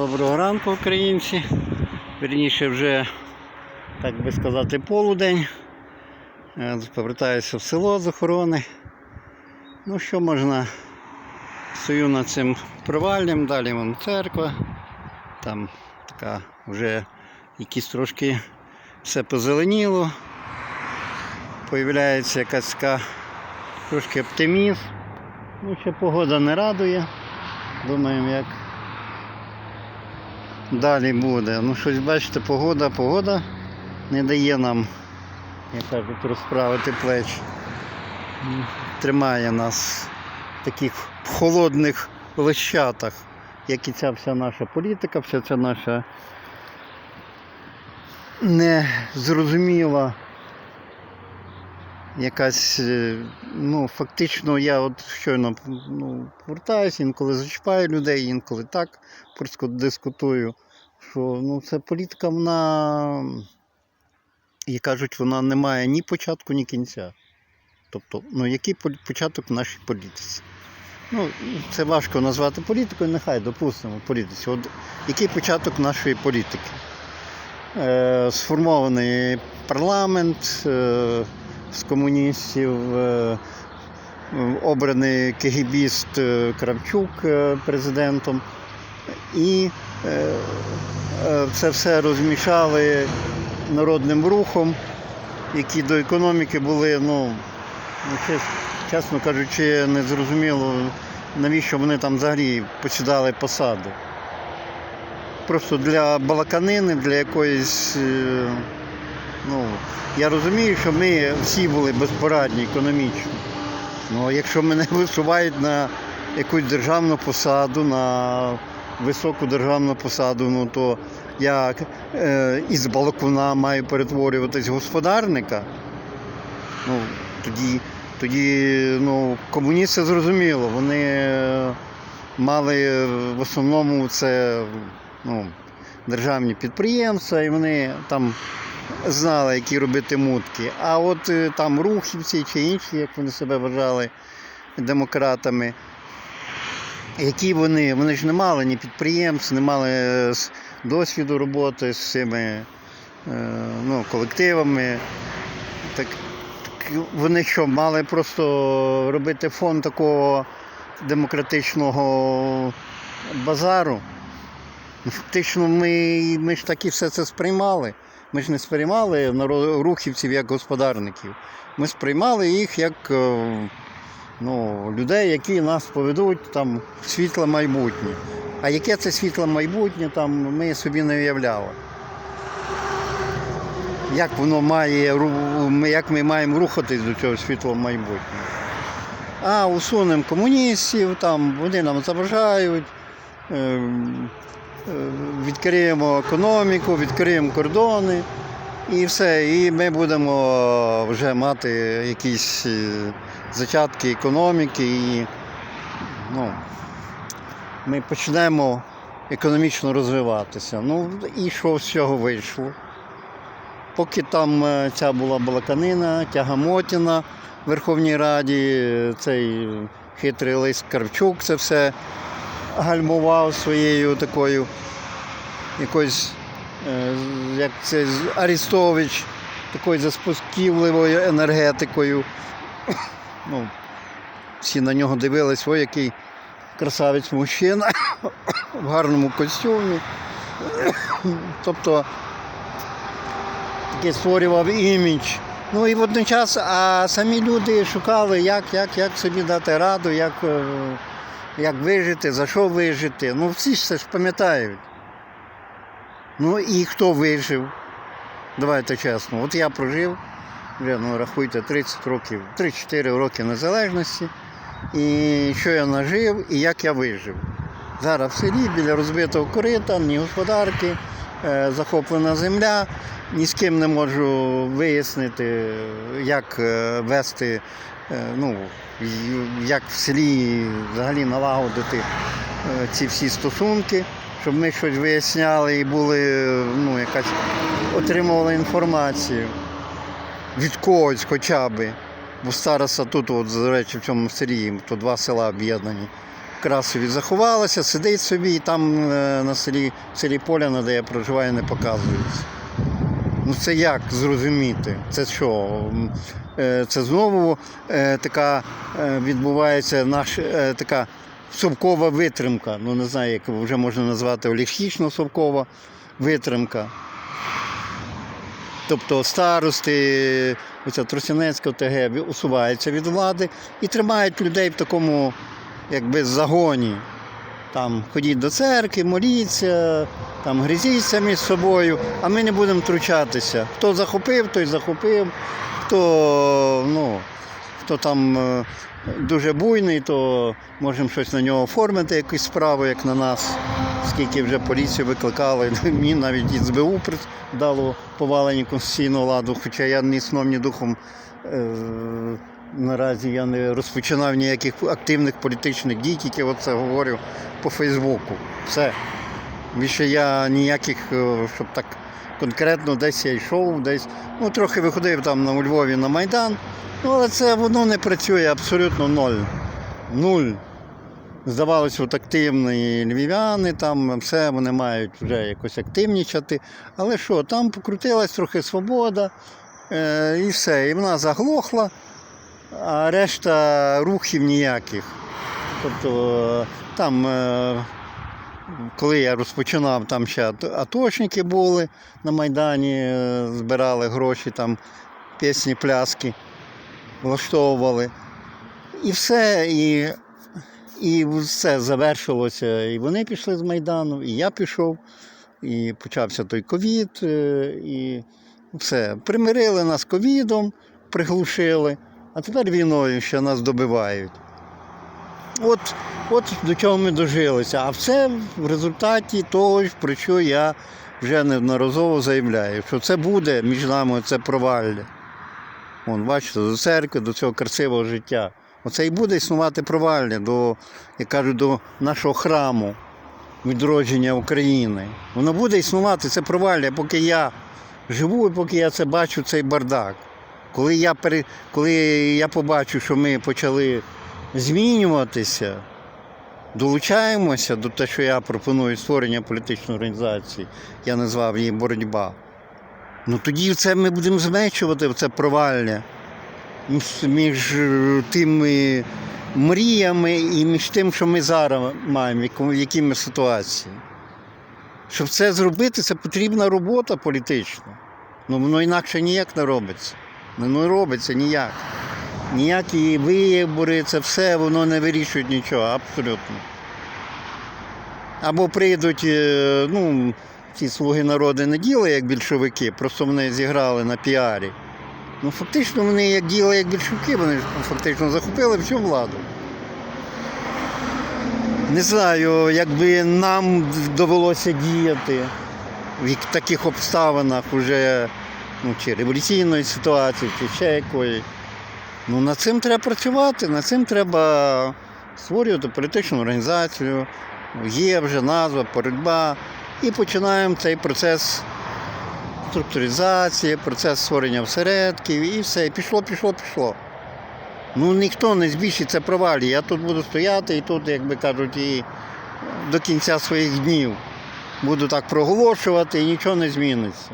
Доброго ранку, українці. Вірніше вже, так би сказати, полудень. Е, Повертаюся в село з охорони. Ну що можна? Стою над цим проваллям, далі вон церква. Там така вже якісь трошки все позеленіло. Появляється якась така трошки оптимізм. Ну, ще погода не радує. Думаємо, як далі буде. Ну щось бачите, погода, погода не дає нам, як кажуть, розправити плечі. Тримає нас в таких холодних лещатах, як і ця вся наша політика, вся ця наша незрозуміла якась, е, ну, фактично, я от щойно ну, повертаюся, інколи зачіпаю людей, інколи так дискутую, що ну, це політика, вона, як кажуть, вона не має ні початку, ні кінця. Тобто, ну який початок в нашій політиці? Ну, це важко назвати політикою, нехай допустимо політиці. От який початок нашої політики? Е, сформований парламент е, з комуністів, е, обраний кегібіст е, Кравчук е, президентом. І це все розмішали народним рухом, які до економіки були, ну, ну, чесно кажучи, не зрозуміло, навіщо вони там взагалі посідали посади. Просто для балаканини, для якоїсь. Ну, я розумію, що ми всі були безпорадні економічно. Ну, якщо мене висувають на якусь державну посаду, на високу державну посаду, ну то я е, із балакуна маю перетворюватись господарника. Ну, тоді, тоді ну, комуністи зрозуміло, вони мали в основному це ну, державні підприємства, і вони там знали, які робити мутки. А от е, там рухівці чи інші, як вони себе вважали демократами, які вони, вони ж не мали ні підприємств, не мали е, досвіду роботи з цими е, ну, колективами. Так, вони що, мали просто робити фон такого демократичного базару? Фактично, ми, ми ж так і все це сприймали. Ми ж не сприймали рухівців як господарників. Ми сприймали їх як е, ну, людей, які нас поведуть там, в світле майбутнє. А яке це світле майбутнє, там, ми собі не уявляли. Як воно має, як ми маємо рухатись до цього світлого майбутнього. А усунемо комуністів, там, вони нам заважають. Е, відкриємо економіку, відкриємо кордони і все. І ми будемо вже мати якісь е, зачатки економіки. І ну, ми почнемо економічно розвиватися. Ну і що з цього вийшло? Поки там е, ця була балаканина, тягамотіна в Верховній Раді, цей хитрий лист Карчук це все гальмував своєю такою якоюсь, е, як це Арістович, такою заспокійливою енергетикою. Ну, всі на нього дивились, ой, який красавець мужчина в гарному костюмі. Тобто такий створював імідж. Ну і водночас, а самі люди шукали, як, як, як собі дати раду, як, е, як вижити, за що вижити. Ну всі ж це ж пам'ятають. Ну і хто вижив? Давайте чесно. От я прожив, вже ну, рахуйте, 30 років, 3-4 роки незалежності. І що я нажив і як я вижив. Зараз в селі біля розбитого корита, ні господарки, захоплена земля. Ні з ким не можу вияснити, як е, вести, е, ну, як в селі взагалі налагодити е, ці всі стосунки, щоб ми щось виясняли і були, е, ну, якась отримували інформацію від когось хоча б. Бо староста тут, от, до речі, в цьому селі, то два села об'єднані. Красові заховалася, сидить собі і там е, на селі, селі Поляна, де я проживаю, не показується. Ну це як зрозуміти? Це що? Е, Це знову е, така відбувається наш, е, така совкова витримка. Ну не знаю, як вже можна назвати олігархічно-совкова витримка. Тобто старости, оця Тростянецька ОТГ усуваються від влади і тримають людей в такому якби загоні. Там ходіть до церкви, моліться, там грізіться між собою, а ми не будемо втручатися. Хто захопив, той захопив, хто, ну, хто там е, дуже буйний, то можемо щось на нього оформити, якусь справу, як на нас. Скільки вже поліцію викликали, мені навіть із СБУ дало повалення конституційного ладу, хоча я ні сном, ні духом е, наразі я не розпочинав ніяких активних політичних дій, тільки оце говорю по Фейсбуку. Все. Більше я ніяких, е, щоб так конкретно десь я йшов, десь. Ну, трохи виходив там на Львові на Майдан. Ну, але це воно не працює абсолютно ноль. Нуль. Здавалося, от активні львів'яни, там все вони мають вже якось активнічати. Але що, там покрутилась трохи свобода е, і все. І вона заглохла, а решта рухів ніяких. Тобто там, е, коли я розпочинав, там ще ато- атошники були на Майдані, е, збирали гроші, там пісні, пляски влаштовували. І все, і, і все завершилося. І вони пішли з Майдану, і я пішов, і почався той ковід, е, і все. Примирили нас ковідом, приглушили, а тепер війною ще нас добивають. От, от до чого ми дожилися. А все в результаті того, про що я вже неодноразово заявляю, що це буде між нами це провалля. Вон, бачите, до церкви, до цього красивого життя. Оце і буде існувати провалля до, як кажуть, до нашого храму відродження України. Воно буде існувати, це провалля, поки я живу і поки я це бачу, цей бардак. Коли я, пере... Коли я побачу, що ми почали змінюватися, долучаємося до те, що я пропоную створення політичної організації, я назвав її боротьба. Ну тоді це ми будемо зменшувати це провалля між, е, тими мріями і між тим, що ми зараз маємо, в якій ми ситуації. Щоб це зробити, це потрібна робота політична. Ну воно інакше ніяк не робиться. Ну не робиться ніяк. Ніякі вибори, це все воно не вирішує нічого, абсолютно. Або прийдуть, е, ну, ці слуги народу не діли, як більшовики, просто вони зіграли на піарі. Ну, фактично вони як діли, як більшовики, вони ж фактично захопили всю владу. Не знаю, якби нам довелося діяти в таких обставинах уже ну, чи революційної ситуації, чи ще якої. Ну, над цим треба працювати, над цим треба створювати політичну організацію. Є вже назва, боротьба. І починаємо цей процес структуризації, процес створення всередків і все. І пішло, пішло, пішло. Ну ніхто не збільшить це провалі. Я тут буду стояти і тут, як би кажуть, і до кінця своїх днів буду так проголошувати і нічого не зміниться.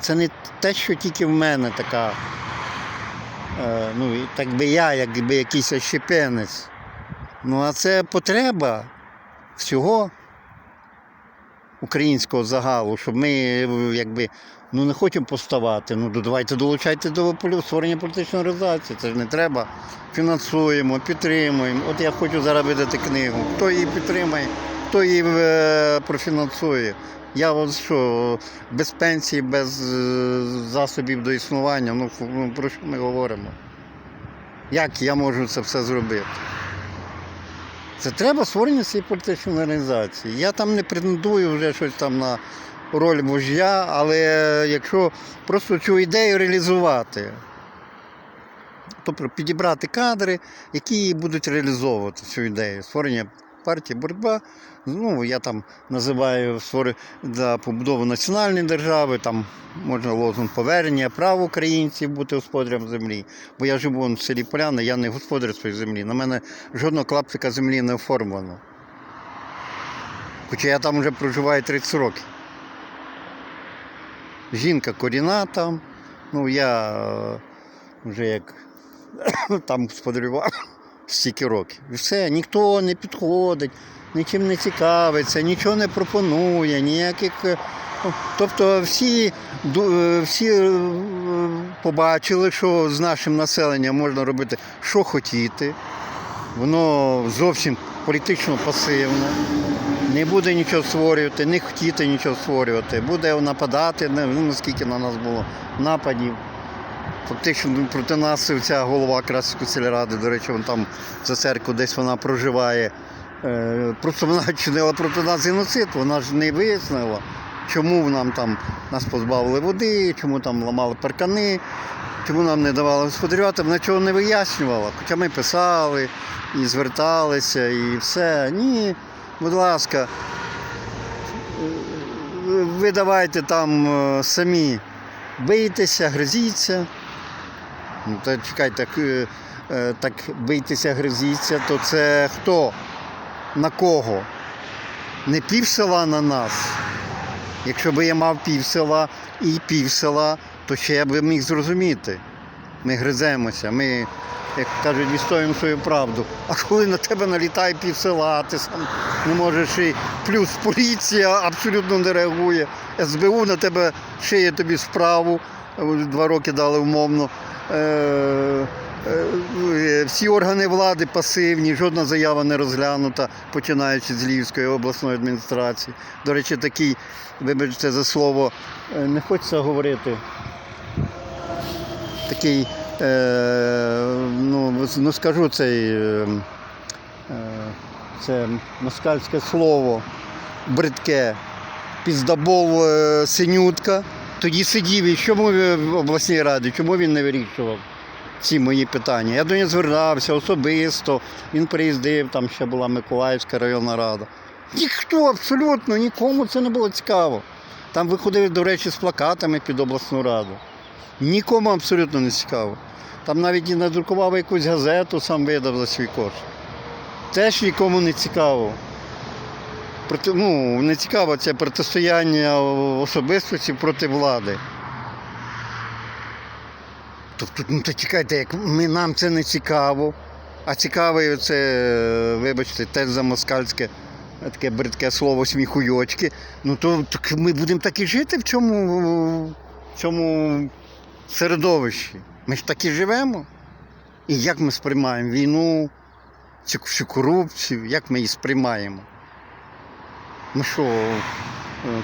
Це не те, що тільки в мене така. Е, ну, так би я, якби якийсь ощепенець. Ну, а це потреба всього українського загалу, щоб ми якби ну не хочемо поставати. Ну давайте долучайте до створення політичної організації. Це ж не треба. Фінансуємо, підтримуємо. От я хочу зараз видати книгу. Хто її підтримає, хто її е, профінансує. Я от що, без пенсії, без е, засобів до існування, ну, ну про що ми говоримо? Як я можу це все зробити? Це треба створення цієї політичної організації. Я там не претендую вже щось там на роль вождя, але якщо просто цю ідею реалізувати, тобто підібрати кадри, які будуть реалізовувати цю ідею, створення партія боротьба. Ну, я там називаю створи за побудову національної держави, там можна лозунг повернення прав українців бути господарем землі. Бо я живу в селі Поляна, я не господар своєї землі. На мене жодного клаптика землі не оформлено. Хоча я там вже проживаю 30 років. Жінка коріна там. Ну, я е, вже як там господарював стільки років. І все, ніхто не підходить, нічим не цікавиться, нічого не пропонує, ніяких. е, Тобто всі, е, всі е, побачили, що з нашим населенням можна робити, що хотіти. Воно зовсім політично пасивне. Не буде нічого створювати, не хотіти нічого створювати. Буде нападати, ну, наскільки на нас було нападів. Фактично ну, проти нас ця голова Красівської сільради, до речі, вон там за церкву десь вона проживає. Е, Просто вона чинила проти нас геноцид, вона ж не вияснила, чому нам там нас позбавили води, чому там ламали паркани, чому нам не давали господарювати, вона чого не вияснювала. Хоча ми писали і зверталися, і все. Ні, будь ласка, ви давайте там е, самі бийтеся, гризіться. Ну, та чекайте, так, е, е, так бийтеся, гризіться, то це хто? На кого? Не півсела на нас. Якщо б я мав півсела і півсела, то ще я б міг зрозуміти. Ми гриземося, ми, як кажуть, відстоюємо свою правду. А коли на тебе налітає півсела, ти сам не можеш і плюс поліція абсолютно не реагує. СБУ на тебе шиє тобі справу, два роки дали умовно. Е, е, Всі органи влади пасивні, жодна заява не розглянута, починаючи з Львівської обласної адміністрації. До речі, такий, вибачте за слово, е, не хочеться говорити. Такий, ну, ну скажу цей, це москальське слово, бридке, піздабол синютка. Тоді сидів і чому в обласній раді, чому він не вирішував ці мої питання? Я до нього звертався особисто, він приїздив, там ще була Миколаївська районна рада. Ніхто абсолютно нікому це не було цікаво. Там виходив, до речі, з плакатами під обласну раду. Нікому абсолютно не цікаво. Там навіть і надрукував якусь газету, сам видав за свій кошт. Теж нікому не цікаво. Проти, ну, не цікаво це протистояння особистості проти влади. Тобто, ну то чекайте, як ми, нам це не цікаво, а цікаве це, вибачте, теж за москальське таке бридке слово сміхуйочки. Ну то так ми будемо так і жити в цьому, в цьому середовищі. Ми ж так і живемо. І як ми сприймаємо війну, цю всю корупцію, як ми її сприймаємо? Ми що, е,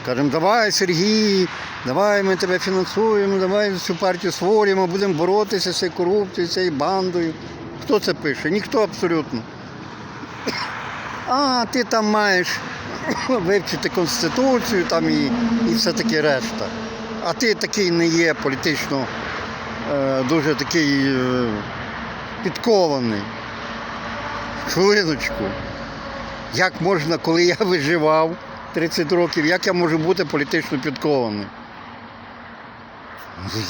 кажемо, давай, Сергій, давай ми тебе фінансуємо, давай цю партію створюємо, будемо боротися з цією корупцією, з цією бандою. Хто це пише? Ніхто абсолютно. А, ти там маєш вивчити Конституцію там і, і все таке решта. А ти такий не є політично е, дуже такий е, підкований. Хвилиночку. Як можна, коли я виживав 30 років, як я можу бути політично підкований?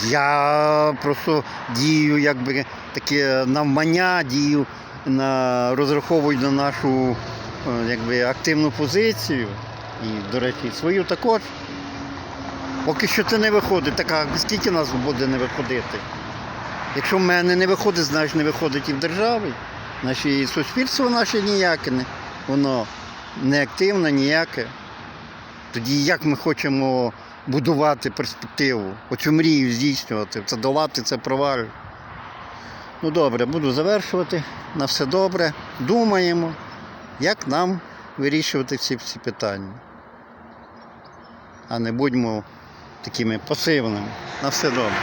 Я просто дію, якби таке навмання, дію на розраховую на нашу е, якби, активну позицію. І, до речі, свою також. Поки що це не виходить. Так а скільки нас буде не виходити? Якщо в мене не виходить, значить не виходить і в державі. Значить, суспільство наше ніяке не. Воно не активне, ніяке. Тоді як ми хочемо будувати перспективу, оцю мрію здійснювати, це долати, це провалю. Ну добре, буду завершувати. На все добре. Думаємо, як нам вирішувати всі ці питання. А не будьмо такими пасивними. На все добре.